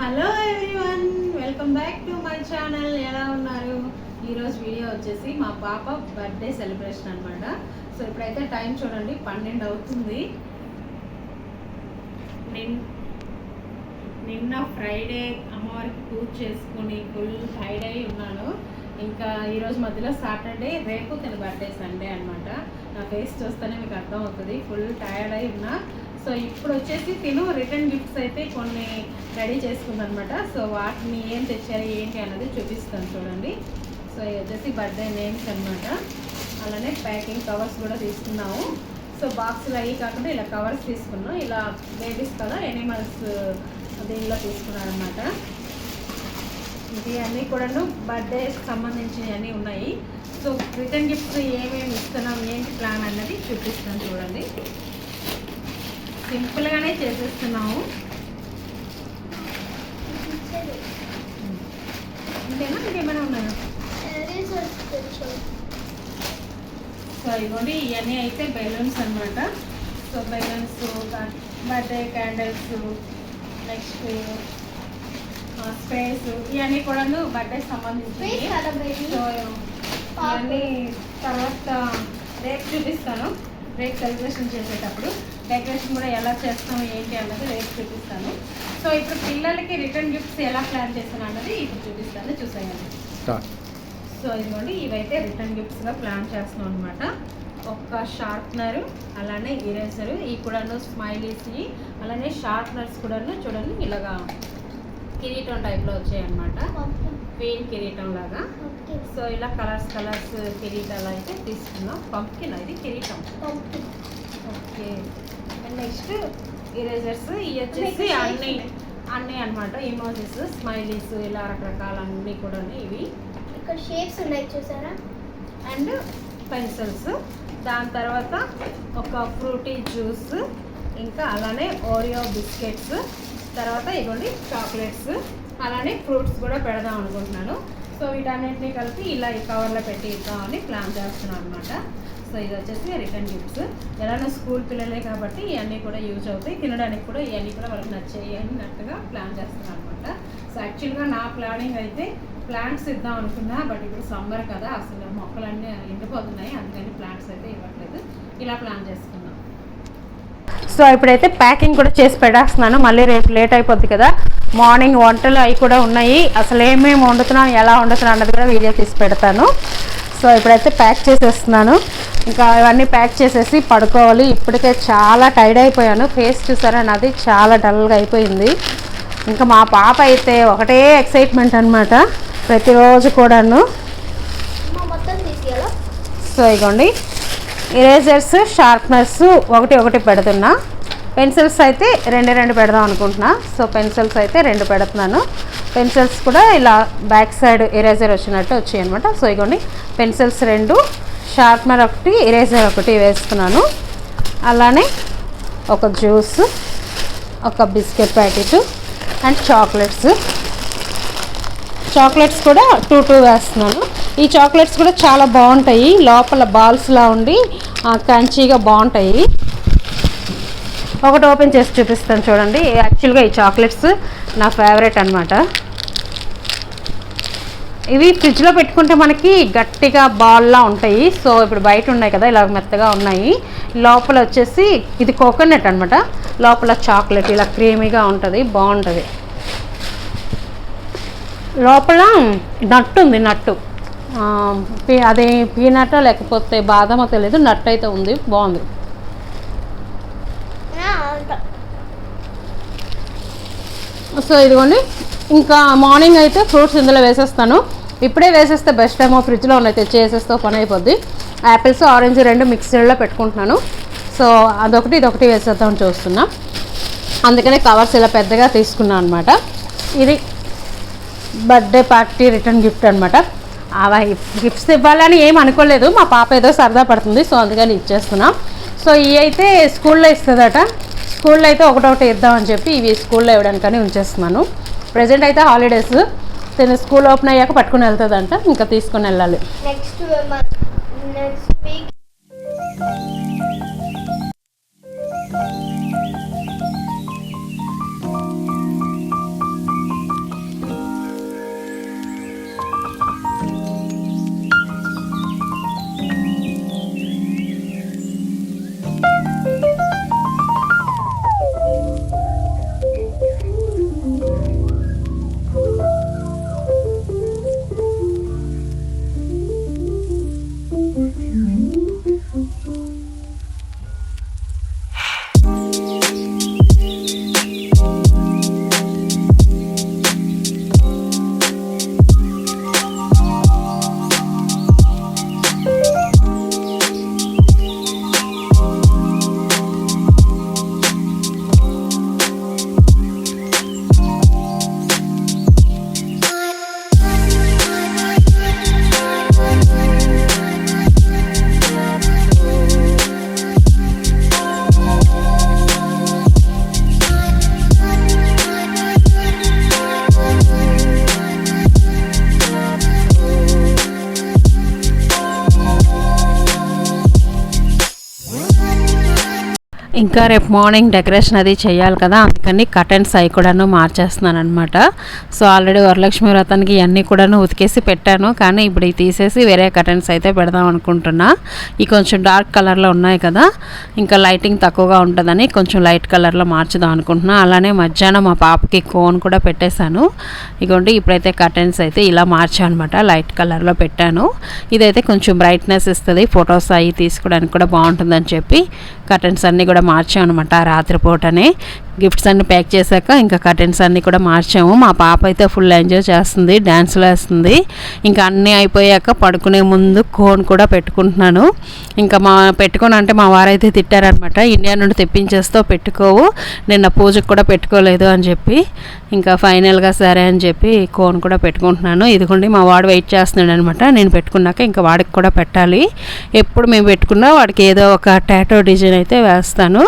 Hello everyone welcome back to my channel ఎలా ఉన్నారు? ఈరోజు వీడియో వచ్చేసి మా పాప బర్త్డే సెలబ్రేషన్ అనమాట సో ఇప్పుడైతే టైం చూడండి పన్నెండు అవుతుంది. నిన్న ఫ్రైడే అమ్మవారికి పూజ చేసుకుని ఫుల్ టైర్డ్ అయి ఉన్నాను. ఇంకా ఈరోజు మధ్యలో సాటర్డే రేపు తన బర్త్డే సండే అనమాట నా ఫేస్ చూస్తేనే మీకు అర్థమవుతుంది. ఫుల్ టైర్డ్ అయి ఉన్నా. సో ఇప్పుడు వచ్చేసి తిను రిటర్న్ గిఫ్ట్స్ అయితే కొన్ని రెడీ చేసుకుందనమాట. సో వాటిని ఏం తెచ్చారు ఏంటి అన్నది చూపిస్తాను చూడండి. సో ఇది వచ్చేసి బర్త్డే నేమ్స్ అన్నమాట. అలానే ప్యాకింగ్ కవర్స్ కూడా తీసుకున్నాము. సో బాక్సులు అవి కాకుండా ఇలా కవర్స్ తీసుకున్నాం. ఇలా బేబీస్ కదా ఎనిమల్స్ దీనిలో తీసుకున్నాను అనమాట ఇది అన్నీ కూడాను బర్త్డే సంబంధించినవి అన్నీ ఉన్నాయి. సో రిటర్న్ గిఫ్ట్స్ ఏమేమి ఇస్తున్నాం ఏంటి ప్లాన్ అన్నది చూపిస్తాను చూడండి. సింపుల్గానే చేసేస్తున్నాము ఇంతేనా ఇంకేమైనా ఉన్నాయా? సో ఇదిగోండి ఇవన్నీ అయితే బెలూన్స్ అన్నమాట. So balloons birthday candles next sprays ఇవన్నీ కూడాను బర్త్డే సంబంధించి సో ఇవన్నీ తర్వాత రేపు చూపిస్తాను. రేపు సెలబ్రేషన్ చేసేటప్పుడు. డెకరేషన్ కూడా ఎలా చేస్తాము ఏంటి అన్నది రేపు చూపిస్తాను. సో ఇప్పుడు పిల్లలకి రిటర్న్ గిఫ్ట్స్ ఎలా ప్లాన్ చేస్తాను అన్నది ఇప్పుడు చూపిస్తాను చూసేయండి. సో ఇదిగోండి ఇవైతే రిటర్న్ గిఫ్ట్స్గా ప్లాన్ చేస్తున్నాం అనమాట ఒక షార్ప్నర్ అలానే ఇరేజర్ ఈ కూడాను స్మైలీస్ అలానే షార్ప్నర్స్ కూడాను చూడండి ఇలాగా కిరీటం టైప్లో వచ్చాయి అనమాట క్వీన్ కిరీటం లాగా. సో ఇలా కలర్స్ కలర్స్ కిరీటాలు అయితే తీసుకున్నాం. పంప్కిన్ ఇది కిరీటం. ఓకే అండ్ నెక్స్ట్ ఇరేజర్స్ ఇవి వచ్చేసి అన్ని. అన్నీ. అనమాట ఇమోజెస్ స్మైలీస్ ఇలా రకరకాల అన్నీ కూడా ఇవి. ఇక్కడ షేప్స్ ఉన్నాయి చూసారా? అండ్ పెన్సిల్స్ దాని తర్వాత ఒక ఫ్రూటీ జ్యూస్ ఇంకా అలానే ఓరియో బిస్కెట్స్ తర్వాత ఇవ్వండి చాక్లెట్స్ అలానే ఫ్రూట్స్ కూడా పెడదాం అనుకుంటున్నాను. సో వీటన్నింటినీ కలిపి ఇలా ఈ కవర్లో పెట్టి ఇద్దామని ప్లాన్ చేస్తున్నాను అనమాట సో ఇది వచ్చేసి రిటర్న్ గిఫ్ట్స్ ఎలానో స్కూల్ పిల్లలే కాబట్టి ఇవన్నీ కూడా యూజ్ అవుతాయి. తినడానికి కూడా ఇవన్నీ కూడా వాళ్ళకి నచ్చాయి అన్నట్టుగా ప్లాన్ చేస్తున్నాను అనమాట సో యాక్చువల్గా నా ప్లానింగ్ అయితే ప్లాంట్స్ ఇద్దాం అనుకున్నా బట్ ఇప్పుడు సమ్మర్ కదా అసలు మొక్కలన్నీ ఎండిపోతున్నాయి అందుకని ప్లాంట్స్ అయితే ఇవ్వట్లేదు. ఇలా ప్లాన్ చేసుకున్నాం. సో ఇప్పుడైతే ప్యాకింగ్ కూడా చేసి పెట్టేస్తున్నాను. మళ్ళీ రేపు లేట్ అయిపోద్ది కదా. మార్నింగ్ వంటలు అవి కూడా ఉన్నాయి. అసలు ఏమేమి వండుతున్నాను ఎలా వండుతున్నాను అన్నది కూడా వీడియో తీసి పెడతాను. సో ఇప్పుడైతే ప్యాక్ చేసేస్తున్నాను. ఇంకా ఇవన్నీ ప్యాక్ చేసేసి పడుకోవాలి. ఇప్పటికే చాలా టైర్డ్ అయిపోయాను. ఫేస్ చూసారా? నాది చాలా డల్గా అయిపోయింది. ఇంకా మా పాప అయితే ఒకటే ఎక్సైట్మెంట్ అనమాట ప్రతిరోజు కూడాను. సో ఇగోండి. ఇరేజర్స్ షార్ప్నర్స్ ఒకటి ఒకటి పెడుతున్నా. పెన్సిల్స్ అయితే రెండు రెండు పెడదాం అనుకుంటున్నా. సో పెన్సిల్స్ అయితే రెండు పెడుతున్నాను. పెన్సిల్స్ కూడా ఇలా బ్యాక్ సైడ్ ఇరేజర్ వచ్చినట్టు వచ్చాయి అనమాట సో ఇగోండి పెన్సిల్స్ రెండు షార్ప్నర్ ఒకటి ఇరేజర్ ఒకటి వేస్తున్నాను. అలానే ఒక జ్యూస్ ఒక biscuit packet and chocolates. Chocolates కూడా టూ టూ వేస్తున్నాను. ఈ చాక్లెట్స్ కూడా చాలా బాగుంటాయి. లోపల బాల్స్లా ఉండి క్రంచీగా బాగుంటాయి. ఒకటి ఓపెన్ చేసి చూపిస్తాను చూడండి. యాక్చువల్గా ఈ చాక్లెట్స్ నా ఫేవరెట్ అనమాట ఇవి ఫ్రిడ్జ్లో పెట్టుకుంటే మనకి గట్టిగా బాల్లా ఉంటాయి. సో ఇప్పుడు బయట ఉన్నాయి కదా ఇలా మెత్తగా ఉన్నాయి. లోపల వచ్చేసి ఇది కోకోనట్ అనమాట లోపల చాక్లెట్ ఇలా క్రీమీగా ఉంటుంది బాగుంటుంది. లోపల నట్టు ఉంది నట్టు. అదే పీనట్టో లేకపోతే బాదమో తెలియదు నట్టు అయితే ఉంది బాగుంది ఆ, అంట. సో ఇదిగోండి ఇంకా మార్నింగ్ అయితే ఫ్రూట్స్ ఇందులో వేసేస్తాను. ఇప్పుడే వేసేస్తే బెస్ట్ ఏమో ఫ్రిడ్జ్లో ఉన్నాయి తెచ్చి వేసేస్తే పని అయిపోద్ది. యాపిల్స్ ఆరెంజ్ రెండు మిక్సీలో పెట్టుకుంటున్నాను. సో అదొకటి ఇదొకటి వేసేద్దామని చూస్తున్నా. అందుకనే కవర్స్ ఇలా పెద్దగా తీసుకున్నాను అనమాట ఇది బర్త్డే పార్టీ రిటర్న్ గిఫ్ట్ అనమాట అలా గిఫ్ట్స్ ఇవ్వాలని ఏం అనుకోలేదు. మా పాప ఏదో సరదా పడుతుంది సో అందుకని ఇచ్చేస్తున్నాం. సో ఇవి అయితే స్కూల్లో ఇస్తుందట. స్కూల్లో అయితే ఒకటొకటి ఇద్దామని చెప్పి ఇవి స్కూల్లో ఇవ్వడానికని ఉంచేస్తున్నాను. ప్రజెంట్ అయితే హాలిడేస్ తను స్కూల్ ఓపెన్ అయ్యాక పట్టుకుని వెళ్తుందంట ఇంకా తీసుకొని వెళ్ళాలి. నెక్స్ట్ నెక్స్ట్ వీక్ ఇంకా రేపు మార్నింగ్ డెకరేషన్ అది చేయాలి కదా అందుకని కర్టెన్స్ అవి కూడాను మార్చేస్తున్నాను అనమాట సో ఆల్రెడీ వరలక్ష్మి వ్రతానికి ఇవన్నీ కూడాను ఉతికేసి పెట్టాను కానీ ఇప్పుడు ఇవి తీసేసి వేరే కర్టెన్స్ అయితే పెడదాం అనుకుంటున్నా. ఈ కొంచెం డార్క్ కలర్లో ఉన్నాయి కదా ఇంకా లైటింగ్ తక్కువగా ఉంటుందని కొంచెం లైట్ కలర్లో మార్చుదాం అనుకుంటున్నా. అలానే మధ్యాహ్నం మా పాపకి కోన్ కూడా పెట్టేశాను. ఇగోండి ఇప్పుడైతే కర్టెన్స్ అయితే ఇలా మార్చాను అనమాట లైట్ కలర్లో పెట్టాను. ఇదైతే కొంచెం బ్రైట్నెస్ ఇస్తుంది ఫొటోస్ అవి తీసుకోవడానికి కూడా బాగుంటుందని చెప్పి కర్టెన్స్ అన్నీ కూడా మార్చాం అనమాట రాత్రిపూటనే. గిఫ్ట్స్ అన్ని ప్యాక్ చేశాక ఇంకా కర్టెన్స్ అన్నీ కూడా మార్చాము. మా పాప అయితే ఫుల్ ఎంజాయ్ చేస్తుంది డ్యాన్స్లు వేస్తుంది. ఇంకా అన్నీ అయిపోయాక పడుకునే ముందు కోన్ కూడా పెట్టుకుంటున్నాను. ఇంకా మా పెట్టుకొని అంటే మా వారైతే తిట్టారనమాట ఇండియా నుండి తెప్పించేస్తో పెట్టుకోవు. నిన్న పూజకు కూడా పెట్టుకోలేదు అని చెప్పి. ఇంకా ఫైనల్గా సరే అని చెప్పి కోన్ కూడా పెట్టుకుంటున్నాను. ఇదిగోండి మా వాడు వెయిట్ చేస్తున్నాడు అనమాట నేను పెట్టుకున్నాక ఇంకా వాడికి కూడా పెట్టాలి. ఎప్పుడు మేము పెట్టుకున్నా వాడికి ఏదో ఒక టాటో డిజైన్ అయితే వేస్తాను.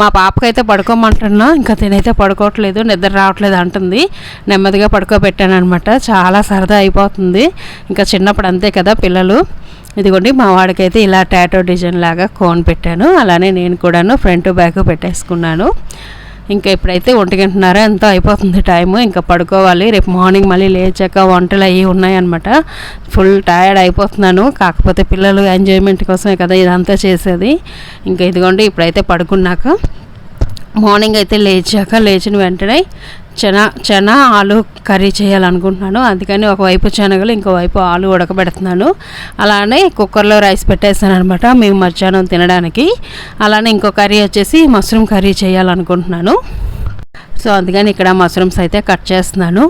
మా పాపకైతే పడుకోమంటున్నా. ఇంకా తినైతే పడుకోవట్లేదు నిద్ర రావట్లేదు అంటుంది. నెమ్మదిగా పడుకోబెట్టాను అనమాట చాలా సరదా అయిపోతుంది. ఇంకా చిన్నప్పుడు అంతే కదా పిల్లలు. ఇదిగోండి మా వాడికైతే ఇలా టాటో డిజైన్ లాగా కోన్ పెట్టాను. అలానే నేను కూడాను ఫ్రంట్ బ్యాక్ పెట్టేసుకున్నాను. ఇంకా ఇప్పుడైతే ఒంటి ఎంతో అయిపోతుంది టైము. ఇంకా పడుకోవాలి. రేపు మార్నింగ్ మళ్ళీ లేచాక వంటలు అవి ఉన్నాయన్నమాట. ఫుల్ టైర్డ్ అయిపోతున్నాను. కాకపోతే పిల్లలు ఎంజాయ్మెంట్ కోసమే కదా ఇదంతా చేసేది. ఇంకా ఇదిగోండి ఇప్పుడైతే పడుకున్నాక మార్నింగ్ అయితే లేచాక లేచిన వెంటనే చెన చెన ఆలు కర్రీ చేయాలనుకుంటున్నాను. అందుకని ఒకవైపు శనగలు ఇంకోవైపు ఆలు ఉడకబెడుతున్నాను. అలానే కుక్కర్లో రైస్ పెట్టేస్తాను అనమాట మేము మధ్యాహ్నం తినడానికి. అలానే ఇంకో కర్రీ వచ్చేసి మష్రూమ్ కర్రీ చేయాలనుకుంటున్నాను. సో అందుకని ఇక్కడ మష్రూమ్స్ అయితే కట్ చేస్తున్నాను.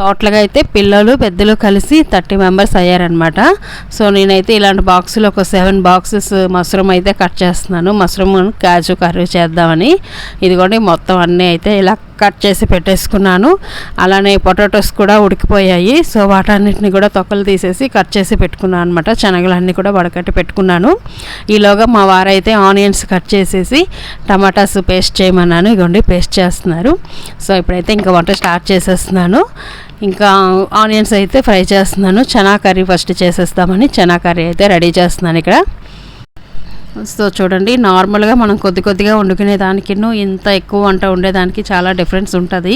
టోటల్గా అయితే పిల్లలు పెద్దలు కలిసి థర్టీ మెంబర్స్ అయ్యారనమాట సో నేనైతే ఇలాంటి బాక్సులు ఒక సెవెన్ బాక్సెస్ మష్రూమ్ అయితే కట్ చేస్తున్నాను. మష్రూమ్ కాజు కర్రీ చేద్దామని. ఇదిగోండి మొత్తం అన్నీ అయితే ఇలా కట్ చేసి పెట్టేసుకున్నాను. అలానే పొటాటోస్ కూడా ఉడికిపోయాయి. సో వాటన్నిటిని కూడా తొక్కలు తీసేసి కట్ చేసి పెట్టుకున్నాను అనమాట శనగలన్నీ కూడా వడకట్టి పెట్టుకున్నాను. ఈలోగా మా వారైతే ఆనియన్స్ కట్ చేసేసి టమాటాస్ పేస్ట్ చేయమన్నాను. ఇగోండి పేస్ట్ చేస్తున్నారు. సో ఇప్పుడైతే ఇంకా వంట స్టార్ట్ చేసేస్తున్నాను. ఇంకా ఆనియన్స్ అయితే ఫ్రై చేస్తున్నాను. చనా కర్రీ ఫస్ట్ చేసేస్తామని చనా కర్రీ అయితే రెడీ చేస్తున్నాను ఇక్కడ. సో చూడండి నార్మల్గా మనం కొద్ది కొద్దిగా వండుకునే దానికి ఇంత ఎక్కువ వంట ఉండేదానికి చాలా డిఫరెన్స్ ఉంటుంది.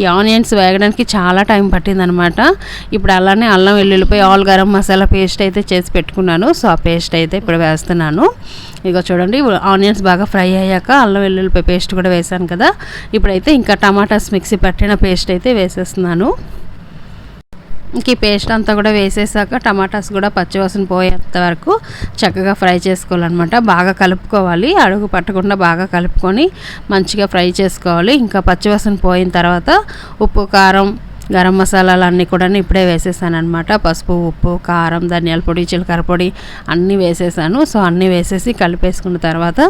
ఈ ఆనియన్స్ వేగడానికి చాలా టైం పట్టిందనమాట. ఇప్పుడు అలానే అల్లం వెల్లుల్లిపోయి ఆల్ గరం మసాలా పేస్ట్ అయితే చేసి పెట్టుకున్నాను. సో ఆ పేస్ట్ అయితే ఇప్పుడు వేస్తున్నాను. ఇక చూడండి ఆనియన్స్ బాగా ఫ్రై అయ్యాక అల్లం వెల్లుల్లిపోయి పేస్ట్ కూడా వేసాను కదా. ఇప్పుడైతే ఇంకా టమాటాస్ మిక్సీ పట్టిన పేస్ట్ అయితే వేసేస్తున్నాను. ఇంక ఈ పేస్ట్ అంతా కూడా వేసేసాక టమాటాస్ కూడా పచ్చివాసన పోయేంత వరకు చక్కగా ఫ్రై చేసుకోవాలన్నమాట. బాగా కలుపుకోవాలి. అడుగు పట్టకుండా బాగా కలుపుకొని మంచిగా ఫ్రై చేసుకోవాలి. ఇంకా పచ్చివాసన పోయిన తర్వాత ఉప్పు కారం గరం మసాలాలు అన్నీ కూడా ఇప్పుడే వేసేసాను అనమాట పసుపు ఉప్పు కారం ధనియాల పొడి జీలకర్ర పొడి అన్నీ వేసేసాను. సో అన్నీ వేసేసి కలిపేసుకున్న తర్వాత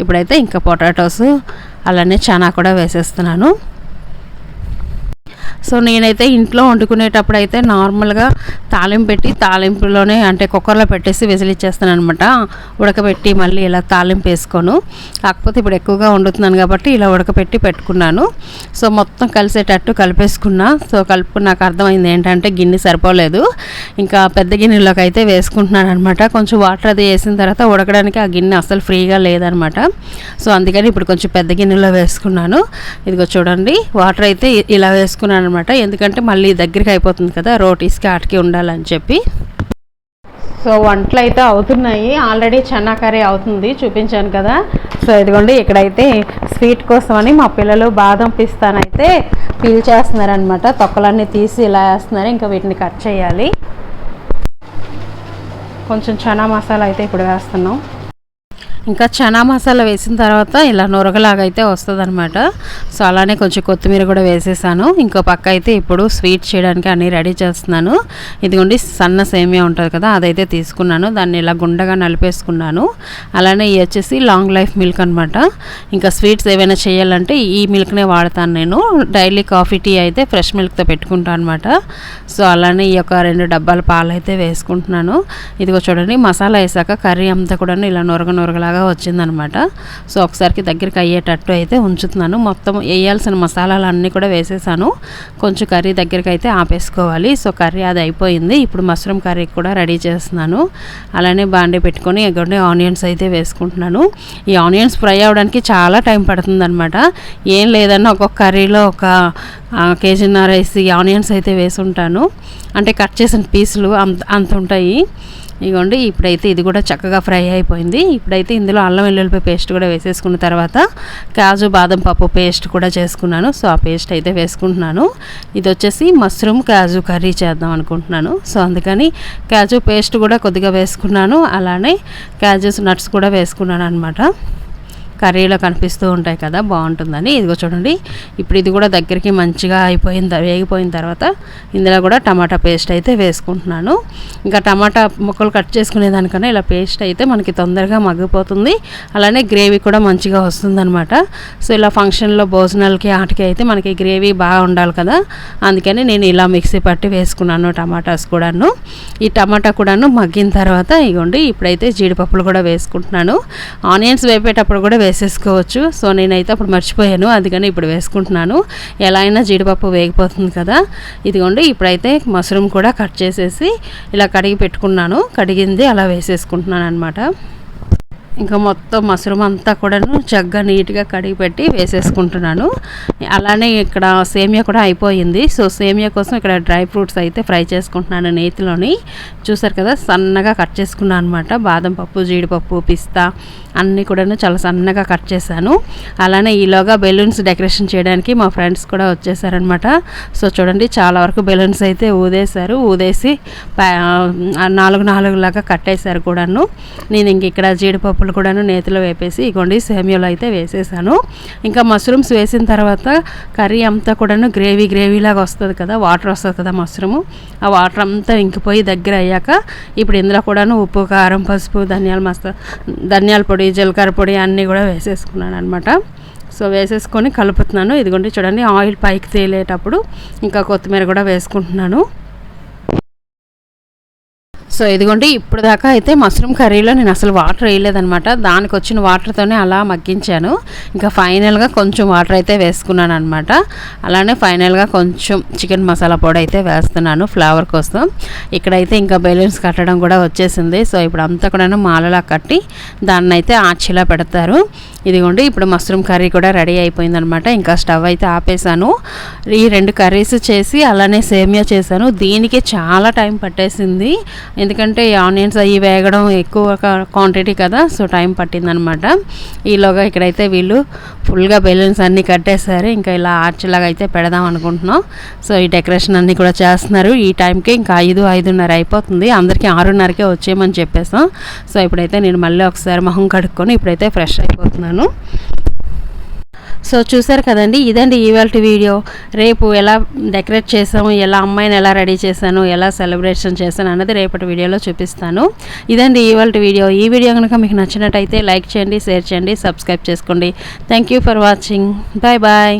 ఇప్పుడైతే ఇంకా పొటాటోస్ అలానే చనా కూడా వేసేస్తున్నాను. సో నేనైతే ఇంట్లో వండుకునేటప్పుడు అయితే నార్మల్గా తాలింపు పెట్టి తాలింపులోనే అంటే కుక్కర్లో పెట్టేసి విసిలిచ్చేస్తాను అనమాట ఉడకబెట్టి మళ్ళీ ఇలా తాలింపు వేసుకోను. కాకపోతే ఇప్పుడు ఎక్కువగా వండుతున్నాను కాబట్టి ఇలా ఉడకబెట్టి పెట్టుకున్నాను. సో మొత్తం కలిసేటట్టు కలిపేసుకున్నా. సో కలుపుకున్నాక అర్థమైంది ఏంటంటే గిన్నె సరిపోలేదు. ఇంకా పెద్ద గిన్నెలోకి అయితే వేసుకుంటున్నాను అనమాట కొంచెం వాటర్ అది వేసిన తర్వాత ఉడకడానికి ఆ గిన్నె అసలు ఫ్రీగా లేదనమాట సో అందుకని ఇప్పుడు కొంచెం పెద్ద గిన్నెలో వేసుకున్నాను. ఇదిగో చూడండి వాటర్ అయితే ఇలా వేసుకున్నాను. అనమాట ఎందుకంటే మళ్ళీ దగ్గరికి అయిపోతుంది కదా రోటీస్కి ఆటకి ఉండాలని చెప్పి. సో వంటలు అయితే అవుతున్నాయి. ఆల్రెడీ చన్నా కర్రీ అవుతుంది చూపించాను కదా. సో ఇదిగోండి ఇక్కడైతే స్వీట్ కోసమని మా పిల్లలు బాదం పిస్తానైతే పీల్ చేస్తున్నారనమాట తొక్కలన్నీ తీసి ఇలా వేస్తున్నారు. ఇంకా వీటిని కట్ చేయాలి. కొంచెం చనా మసాలా అయితే ఇప్పుడు వేస్తున్నాం. ఇంకా చనా మసాలా వేసిన తర్వాత ఇలా నొరగలాగా అయితే వస్తుంది అనమాట సో అలానే కొంచెం కొత్తిమీర కూడా వేసేసాను. ఇంకో పక్క అయితే ఇప్పుడు స్వీట్ చేయడానికి అన్నీ రెడీ చేస్తున్నాను. ఇదిగోండి సన్న సేమియా ఉంటుంది కదా అదైతే తీసుకున్నాను. దాన్ని ఇలా గుండగా నలిపేసుకున్నాను. అలానే ఇవి వచ్చేసి లాంగ్ లైఫ్ మిల్క్ అనమాట ఇంకా స్వీట్స్ ఏవైనా చేయాలంటే ఈ మిల్క్నే వాడతాను నేను. డైలీ కాఫీ టీ అయితే ఫ్రెష్ మిల్క్తో పెట్టుకుంటాను అనమాట సో అలానే ఈ యొక్క రెండు డబ్బాల పాలు అయితే వేసుకుంటున్నాను. ఇదిగో చూడండి మసాలా వేసాక కర్రీ అంతా కూడా ఇలా నొరగ నొరగలాగా బాగా వచ్చిందనమాట. సో ఒకసారికి దగ్గరికి అయ్యేటట్టు అయితే ఉంచుతున్నాను. మొత్తం వేయాల్సిన మసాలాలు అన్నీ కూడా వేసేసాను. కొంచెం కర్రీ దగ్గరికి అయితే ఆపేసుకోవాలి. సో కర్రీ అది అయిపోయింది. ఇప్పుడు మష్రూమ్ కర్రీ కూడా రెడీ చేస్తున్నాను. అలానే బాండీ పెట్టుకొని ఎగ్గొండే ఆనియన్స్ అయితే వేసుకుంటున్నాను. ఈ ఆనియన్స్ ఫ్రై అవ్వడానికి చాలా టైం పడుతుందనమాట. ఏం లేదన్నా ఒక్కొక్క కర్రీలో ఒక కేజీన్నర వేసి ఆనియన్స్ అయితే వేసుంటాను. అంటే కట్ చేసిన పీసులు అంత అంత ఉంటాయి. ఇగోండి ఇప్పుడైతే ఇది కూడా చక్కగా ఫ్రై అయిపోయింది. ఇప్పుడైతే ఇందులో అల్లం వెల్లుల్లిపాయ పేస్ట్ కూడా వేసేసుకున్న తర్వాత కాజు బాదం పప్పు పేస్ట్ కూడా చేసుకున్నాను. సో ఆ పేస్ట్ అయితే వేసుకుంటున్నాను. ఇది వచ్చేసి మష్రూమ్ కాజు కర్రీ చేద్దాం అనుకుంటున్నాను. సో అందుకని కాజు పేస్ట్ కూడా కొద్దిగా వేసుకున్నాను. అలానే కాజూస్ నట్స్ కూడా వేసుకున్నాను అనమాట కర్రీలో కనిపిస్తూ ఉంటాయి కదా బాగుంటుందని. ఇదిగో చూడండి ఇప్పుడు ఇది కూడా దగ్గరికి మంచిగా అయిపోయిన వేగిపోయిన తర్వాత ఇందులో కూడా టమాటా పేస్ట్ అయితే వేసుకుంటున్నాను. ఇంకా టమాటా ముక్కలు కట్ చేసుకునే దానికన్నా ఇలా పేస్ట్ అయితే మనకి తొందరగా మగ్గిపోతుంది. అలానే గ్రేవీ కూడా మంచిగా వస్తుందనమాట సో ఇలా ఫంక్షన్లో భోజనాలకి ఆటకి అయితే మనకి గ్రేవీ బాగా ఉండాలి కదా. అందుకని నేను ఇలా మిక్సీ పట్టి వేసుకున్నాను టమాటాస్ కూడాను. ఈ టమాటా కూడాను మగ్గిన తర్వాత ఇగోండి ఇప్పుడైతే జీడిపప్పులు కూడా వేసుకుంటున్నాను. ఆనియన్స్ వేపేటప్పుడు కూడా వేసేసుకోవచ్చు. సో నేనైతే అప్పుడు మర్చిపోయాను. అందుకని ఇప్పుడు వేసుకుంటున్నాను. ఎలా అయినా జీడిపప్పు వేగిపోతుంది కదా. ఇదిగోండి ఇప్పుడైతే మష్రూమ్ కూడా కట్ చేసేసి ఇలా కడిగి పెట్టుకున్నాను. కడిగింది అలా వేసేసుకుంటున్నాను అనమాట ఇంకా మొత్తం మష్రూమ్ అంతా కూడాను చక్కగా నీట్గా కడిగి పెట్టి వేసేసుకుంటున్నాను. అలానే ఇక్కడ సేమియా కూడా అయిపోయింది. సో సేమియా కోసం ఇక్కడ డ్రై ఫ్రూట్స్ అయితే ఫ్రై చేసుకుంటున్నాను నేతిలోని. చూసారు కదా సన్నగా కట్ చేసుకున్నాను అనమాట బాదం పప్పు జీడిపప్పు పిస్తా అన్నీ కూడాను చాలా సన్నగా కట్ చేశాను. అలానే ఈలోగా బెలూన్స్ డెకరేషన్ చేయడానికి మా ఫ్రెండ్స్ కూడా వచ్చేసారనమాట సో చూడండి చాలా వరకు బెలూన్స్ అయితే ఊదేశారు. ఊదేసి నాలుగు నాలుగు లాగా కట్టేశారు కూడాను. నేను ఇంక ఇక్కడ జీడిపప్పులు కూడాను నేతిలో వేపేసి ఇగోండి సేమియాలో అయితే వేసేసాను. ఇంకా మష్రూమ్స్ వేసిన తర్వాత కర్రీ అంతా కూడాను గ్రేవీ గ్రేవీ లాగా వస్తుంది కదా వాటర్ వస్తుంది కదా మష్రూము. ఆ వాటర్ అంతా ఇంకిపోయి దగ్గర అయ్యాక ఇప్పుడు ఇందులో కూడాను ఉప్పు కారం పసుపు ధనియాల మస్త ధనియాల పొడి జీలకర్ర పొడి అన్నీ కూడా వేసేసుకున్నాను అనమాట సో వేసేసుకొని కలుపుతున్నాను. ఇదిగోండి చూడండి ఆయిల్ పైకి తేలేటప్పుడు ఇంకా కొత్తిమీర కూడా వేసుకుంటున్నాను. సో ఇదిగోండి ఇప్పుడు దాకా అయితే మష్రూమ్ కర్రీలో నేను అసలు వాటర్ వేయలేదనమాట దానికి వచ్చిన వాటర్తోనే అలా మగ్గించాను. ఇంకా ఫైనల్గా కొంచెం వాటర్ అయితే వేసుకున్నాను అనమాట అలానే ఫైనల్గా కొంచెం చికెన్ మసాలా పొడి అయితే వేస్తున్నాను ఫ్లేవర్ కోసం. ఇక్కడైతే ఇంకా బెలూన్స్ కట్టడం కూడా వచ్చేసింది. సో ఇప్పుడు అంతా కూడా మాలలా కట్టి దాన్ని అయితే ఆచిలా పెడతారు. ఇదిగోండి ఇప్పుడు మష్రూమ్ కర్రీ కూడా రెడీ అయిపోయిందనమాట ఇంకా స్టవ్ అయితే ఆపేసాను ఈ రెండు కర్రీస్ చేసి అలానే సేమియా చేశాను. దీనికి చాలా టైం పట్టేసింది. ఎందుకంటే ఆనియన్స్ అవి వేగడం ఎక్కువ క్వాంటిటీ కదా సో టైం పట్టిందనమాట. ఈలోగా ఇక్కడైతే వీళ్ళు ఫుల్గా బెలూన్స్ అన్నీ కట్టేశారు. ఇంకా ఇలా ఆర్చ్లాగా అయితే పెడదాం అనుకుంటున్నాం. సో ఈ డెకరేషన్ అన్నీ కూడా చేస్తున్నారు. ఈ టైంకి ఇంకా ఐదు ఐదున్నర అయిపోతుంది. అందరికీ ఆరున్నరకే వచ్చేయమని చెప్పేసాం సో ఇప్పుడైతే నేను మళ్ళీ ఒకసారి మొహం కడుక్కొని ఇప్పుడైతే ఫ్రెష్ అయిపోతున్నాను. సో చూసారు కదండి ఇదండి ఈవెల్ట్ వీడియో. రేపు ఎలా డెకరేట్ చేసాము ఎలా అమ్మాయిని ఎలా రెడీ చేశాను ఎలా సెలబ్రేషన్ చేశాను అన్నది రేపటి వీడియోలో చూపిస్తాను. ఇదండి ఈవెల్ట్ వీడియో. ఈ వీడియో కనుక మీకు నచ్చినట్టయితే లైక్ చేయండి షేర్ చేయండి సబ్స్క్రైబ్ చేసుకోండి. Thank you for watching. Bye bye.